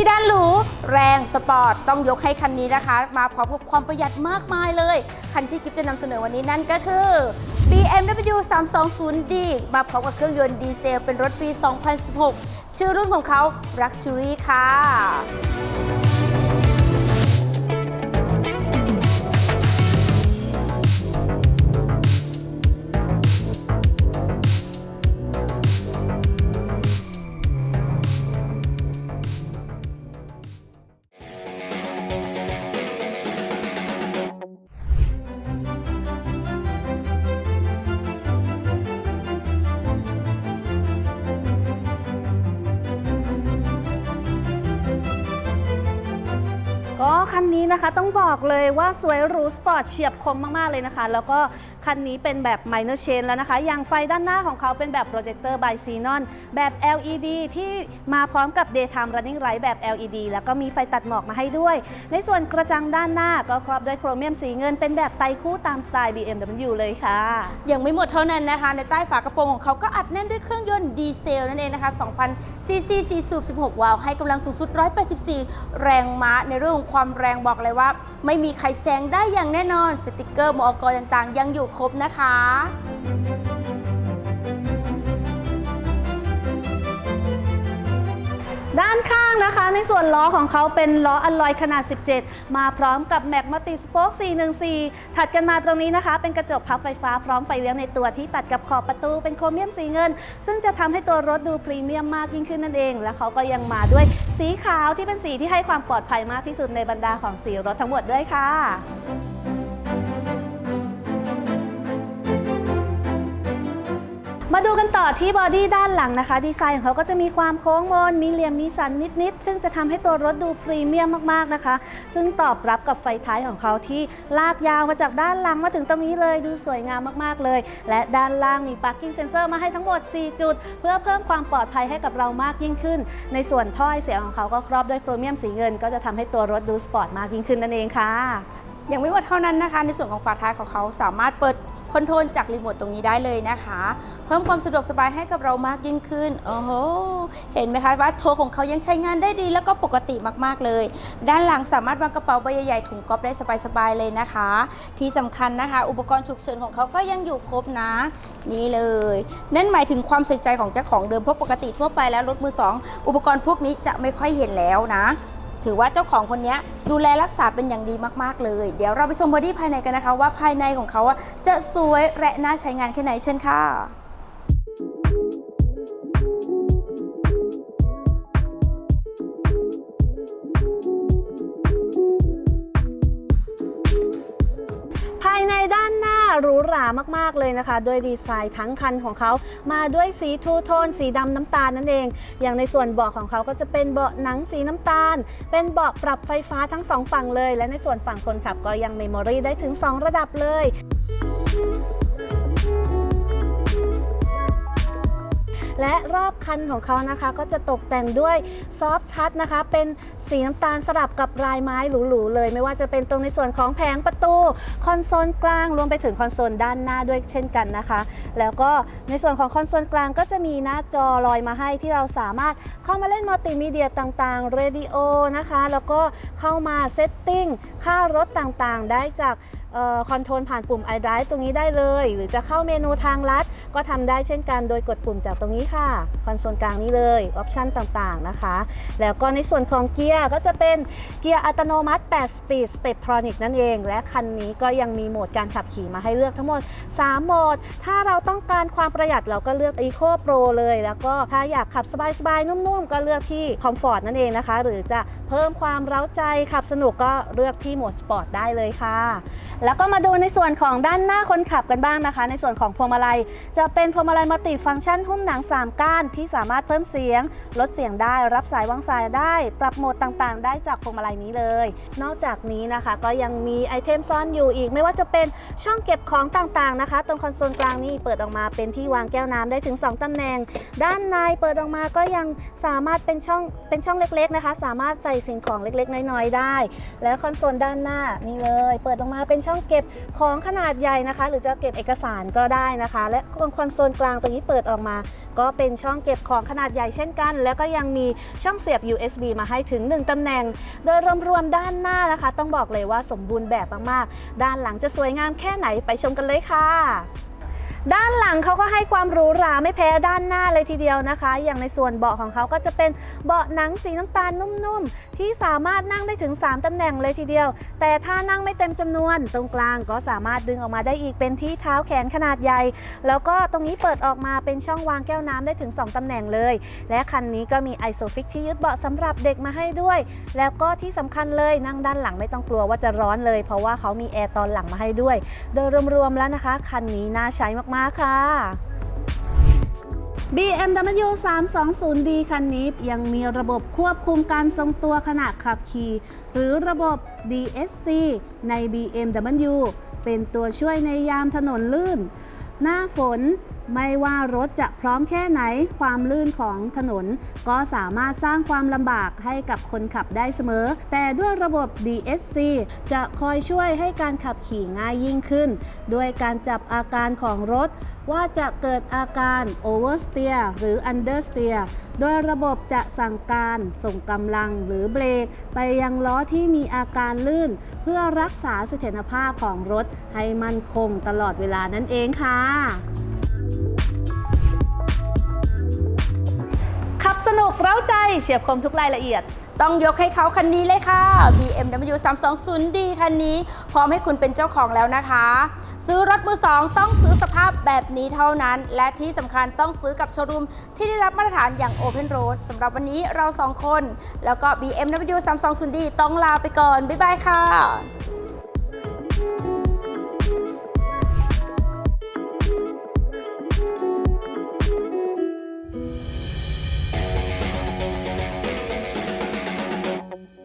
ซีดานหรูแรงสปอร์ตต้องยกให้คันนี้นะคะ มาพร้อมกับความประหยัดมากมายเลย คันที่กิฟจะนำเสนอวันนี้นั่นก็คือ BMW 320D มาพร้อมกับเครื่องยนต์ดีเซลเป็นรถปี 2016 ชื่อรุ่นของเขา Luxury ค่ะ คันนี้นะคะต้องบอกเลยว่าสวยหรูสปอร์ตเฉียบคมมากๆเลยนะคะ แล้วก็ คันนี้เป็นแบบ minor change แล้วนะคะ อย่างไฟด้านหน้าของเขาเป็นแบบ projector by xenon แบบ LED ที่มาพร้อมกับ daytime running light แบบ LED แล้วก็มีไฟตัดหมอกมาให้ด้วย ในส่วนกระจังด้านหน้าก็ครอบด้วยโครเมียมสีเงิน เป็นแบบไตคู่ตามสไตล์ BMW เลยค่ะ ยังไม่หมดเท่านั้นนะคะ ในใต้ฝากระโปรงของเขาก็อัดแน่นด้วยเครื่องยนต์ดีเซลนั่นเองนะคะ2,000ซีซี4สูบ16 วาล์วให้กำลังสูงสุด 184 แรงม้าในเรื่องของความแรงบอกเลยว่า ไม่มีใครแซงได้อย่างแน่นอนสติกเกอร์มอกต่างๆ ยังอยู่ครบนะคะด้านข้างนะคะ ในส่วนล้อของเขาเป็นล้ออัลลอยขนาด 17 มาพร้อมกับแม็กมัลติสโป๊ก414 ถัดกันมาตรงนี้นะคะ เป็นกระจกพับไฟฟ้าพร้อมไฟเลี้ยวในตัวที่ตัดกับขอบประตูเป็นโครเมียมสีเงิน ซึ่งจะทำให้ตัวรถดูพรีเมียมมากยิ่งขึ้นนั่นเอง และเขาก็ยังมาด้วยสีขาวที่เป็นสีที่ให้ความปลอดภัยมากที่สุดในบรรดาของสีรถทั้งหมดด้วยค่ะ มาดูกันต่อที่บอดี้ด้านหลังนะคะ ดีไซน์ของเขาก็จะมีความโค้งมนมีเหลี่ยมมีสันนิดๆซึ่งจะทำให้ตัวรถดูพรีเมียมมากๆนะคะ ซึ่งตอบรับกับไฟท้ายของเขาที่ลากยาวมาจากด้านหลังมาถึงตรงนี้เลยดูสวยงามมากๆเลย และด้านล่างมี parking sensor มาให้ทั้งหมด 4 จุด เพื่อเพิ่มความปลอดภัยให้กับเรามากยิ่งขึ้น ในส่วนถ้อยเสียงของเขาก็ครอบด้วยโครเมียมสีเงิน ก็จะทำให้ตัวรถดูสปอร์ตมากยิ่งขึ้นนั่นเองค่ะยังไม่หมดเท่านั้นนะคะ ในส่วนของฝาท้ายของเขาสามารถเปิด คอนโทรลจากรีโมทตรงนี้ได้เลยนะคะ เพิ่มความสะดวกสบายให้กับเรามากยิ่งขึ้น โอ้โห เห็นไหมคะว่าโชว์ของเขายังใช้งานได้ดีแล้วก็ปกติมากๆเลย ด้านหลังสามารถวางกระเป๋าใบใหญ่ๆถุงก๊อฟได้สบายๆเลยนะคะ ที่สำคัญนะคะ อุปกรณ์ฉุกเฉินของเขาก็ยังอยู่ครบนะ นี่เลย นั่นหมายถึงความใส่ใจของเจ้าของเดิมเพราะปกติทั่วไปแล้วรถมือสองอุปกรณ์พวกนี้จะไม่ค่อยเห็นแล้วนะ ถือว่าเจ้าของคนนี้ดูแลรักษาเป็นอย่างดีมากๆเลย เดี๋ยวเราไปชมบอดี้ภายในกันนะคะ ว่าภายในของเขาจะสวยและน่าใช้งานแค่ไหนเชิญค่ะภายในด้าน หรูหรามากๆเลยนะคะ ด้วยดีไซน์ทั้งคันของเขามาด้วยสีทูโทน สีดำน้ำตาลนั่นเอง อย่างในส่วนเบาะของเขาก็จะเป็นเบาะหนังสีน้ำตาล เป็นเบาะปรับไฟฟ้าทั้งสองฝั่งเลย และในส่วนฝั่งคนขับก็ยังเมมโมรีได้ถึง 2 ระดับเลยและรอบ คันของเขานะคะ ก็จะตกแต่งด้วยซอฟทัชนะคะ เป็นสีน้ำตาลสลับกับลายไม้หรูๆเลย ไม่ว่าจะเป็นตรงในส่วนของแผงประตู คอนโซลกลางรวมไปถึงคอนโซลด้านหน้าด้วยเช่นกันนะคะ แล้วก็ในส่วนของคอนโซลกลางก็จะมีหน้าจอลอยมาให้ที่เราสามารถเข้ามาเล่นมัลติมีเดียต่างๆเรดิโอนะคะ แล้วก็เข้ามาเซตติ้งค่ารถต่างๆ ได้จาก คอนโทรลผ่านปุ่ม iDrive ตรงนี้ได้เลย หรือจะเข้าเมนูทางลัด ก็ทำได้เช่นกันโดยกดปุ่มจากตรงนี้ค่ะคอนโซลกลางนี้เลยออปชันต่างๆนะคะ แล้วก็ในส่วนของเกียร์ก็จะเป็นเกียร์อัตโนมัติ8 Speed Steptronic นั่นเอง และคันนี้ก็ยังมีโหมดการขับขี่มาให้เลือกทั้งหมด 3 โหมด ถ้าเราต้องการความประหยัดเราก็เลือก Eco Pro เลย แล้วก็ถ้าอยากขับสบายๆ นุ่มๆ ก็เลือกที่ Comfort นั่นเองนะคะ หรือจะเพิ่มความเร้าใจขับสนุกก็เลือกที่โหมด Sport ได้เลยค่ะแล้วก็มาดูในส่วนของด้านหน้าคนขับกันบ้างนะคะ ในส่วนของพวงมาลัย จะเป็นพวงมาลัยมัลติฟังก์ชันหุ้มหนัง 3 ก้านที่สามารถเพิ่มเสียง ลดเสียงได้ รับสายวางสายได้ ปรับโหมดต่างๆ ได้จากพวงมาลัยนี้เลย นอกจากนี้นะคะก็ยังมีไอเทมซ่อนอยู่อีก ไม่ว่าจะเป็นช่องเก็บของต่างๆนะคะ ตรงคอนโซลกลางนี่เปิดออกมาเป็นที่วางแก้วน้ำได้ถึง 2ตำแหน่ง ด้านในเปิดออกมาก็ยังสามารถเป็นช่องเป็นช่องเล็กๆนะคะ สามารถใส่สิ่งของเล็กๆ น้อยๆได้ แล้วคอนโซลด้านหน้านี่เลย เปิดออกมาเป็นช่องเก็บของขนาดใหญ่นะคะ หรือจะเก็บเอกสารก็ได้นะคะ และคอนโซลกลางตรงนี้เปิดออกมา ก็เป็นช่องเก็บของขนาดใหญ่เช่นกัน แล้วก็ยังมีช่องเสียบ USB มาให้ถึง 1 ตำแหน่ง โดยรวมๆด้านหน้านะคะ ต้องบอกเลยว่าสมบูรณ์แบบมากๆ ด้านหลังจะสวยงามแค่ไหนไปชมกันเลยค่ะด้านหลังเขาก็ให้ความหรูหราไม่แพ้ด้านหน้าเลยทีเดียวนะคะ อย่างในส่วนเบาะของเขาก็จะเป็นเบาะหนังสีน้ำตาลนุ่มๆ ที่สามารถนั่งได้ถึง 3 ตำแหน่งเลยทีเดียว แต่ถ้านั่งไม่เต็มจำนวน ตรงกลางก็สามารถดึงออกมาได้อีกเป็นที่เท้าแขนขนาดใหญ่ แล้วก็ตรงนี้เปิดออกมาเป็นช่องวางแก้วน้ำได้ถึง 2 ตำแหน่งเลย และคันนี้ก็มีไอโซฟิกที่ยึดเบาะสำหรับเด็กมาให้ด้วย แล้วก็ที่สำคัญเลยนั่งด้านหลังไม่ต้องกลัวว่าจะร้อนเลย เพราะว่าเขามีแอร์ตอนหลังมาให้ด้วย โดยรวมๆแล้วนะคะ คันนี้น่าใช้มากๆค่ะ BMW 320D คันนี้ยังมีระบบควบคุมการทรงตัวขณะขับขี่ หรือระบบ DSC ใน BMW เป็นตัวช่วยในยามถนนลื่น หน้าฝน ไม่ว่ารถจะพร้อมแค่ไหนความลื่นของถนน ก็สามารถสร้างความลำบากให้กับคนขับได้เสมอ แต่ด้วยระบบ DSC จะคอยช่วยให้การขับขี่ง่ายยิ่งขึ้น ด้วยการจับอาการของรถ ว่าจะเกิดอาการ oversteer หรือ understeer โดยระบบจะสั่งการส่งกำลังหรือเบรกไปยังล้อที่มีอาการลื่น เพื่อรักษาเสถียรภาพของรถให้มั่นคงตลอดเวลานั่นเองค่ะ ขับสนุกเร้าใจเฉียบคมทุกรายละเอียด ต้องยกให้เขาคันนี้เลยค่ะ BMW 320D คันนี้ พร้อมให้คุณเป็นเจ้าของแล้วนะคะ ซื้อรถมือสองต้องซื้อสภาพแบบนี้เท่านั้น และที่สำคัญต้องซื้อกับโชว์รูมที่ได้รับมาตรฐานอย่าง Open Road สำหรับวันนี้เราสองคน แล้วก็ BMW 320D ต้องลาไปก่อน บ๊ายบายค่ะ